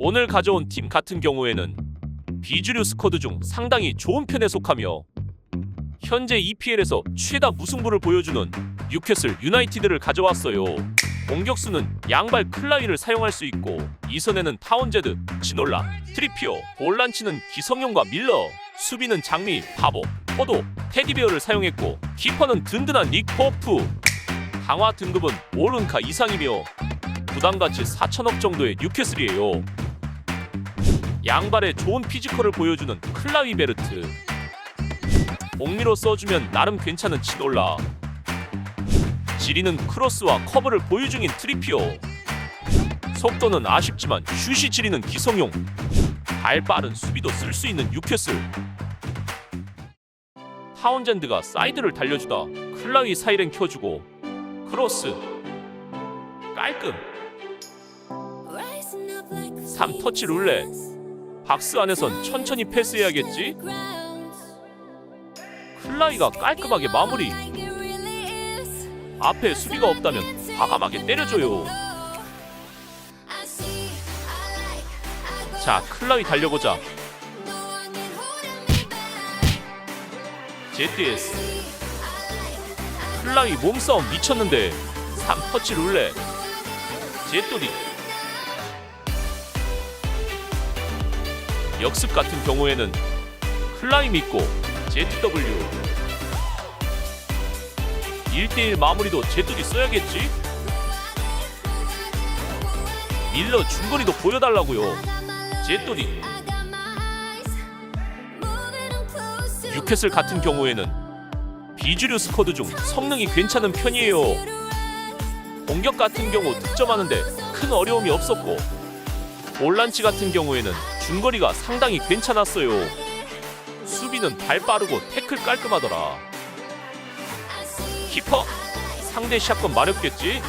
오늘 가져온 팀 같은 경우에는 비주류 스쿼드 중 상당히 좋은 편에 속하며 현재 EPL에서 최다 무승부를 보여주는 뉴캐슬 유나이티드를 가져왔어요. 공격수는 양발 클라이를 사용할 수 있고 이선에는 타운제드, 지놀라, 트리피오, 볼란치는 기성용과 밀러, 수비는 장미, 바보, 포도, 테디베어를 사용했고 키퍼는 든든한 닉 포프. 강화 등급은 오른카 이상이며 부담가치 4천억 정도의 뉴캐슬이에요. 양발에 좋은 피지컬을 보여주는 클라위 베르트. 옥미로 써주면 나름 괜찮은 치놀라. 지리는 크로스와 커브를 보유 중인 트리피오. 속도는 아쉽지만 슛이 지리는 기성용. 발 빠른 수비도 쓸 수 있는 뉴캐슬. 타운젠드가 사이드를 달려주다 클라위 사이렌 켜주고 크로스 깔끔 3 터치 룰렛 박스 안에선 천천히 패스해야겠지? 클라이가 깔끔하게 마무리. 앞에 수비가 없다면 과감하게 때려줘요. 자 클라이 달려보자. ZS 클라이 몸싸움 미쳤는데 3터치 룰렛 제또디 역습 같은 경우에는 클라이 믿고 ZW 1대1 마무리도 제뚜디 써야겠지? 밀러 중거리도 보여달라고요. 제또디 뉴캐슬 같은 경우에는 비주류 스쿼드 중 성능이 괜찮은 편이에요. 공격 같은 경우 득점하는데 큰 어려움이 없었고 올란치 같은 경우에는 중거리가 상당히 괜찮았어요. 수비는 발 빠르고 태클 깔끔하더라. 키퍼? 상대 샷건 마렵겠지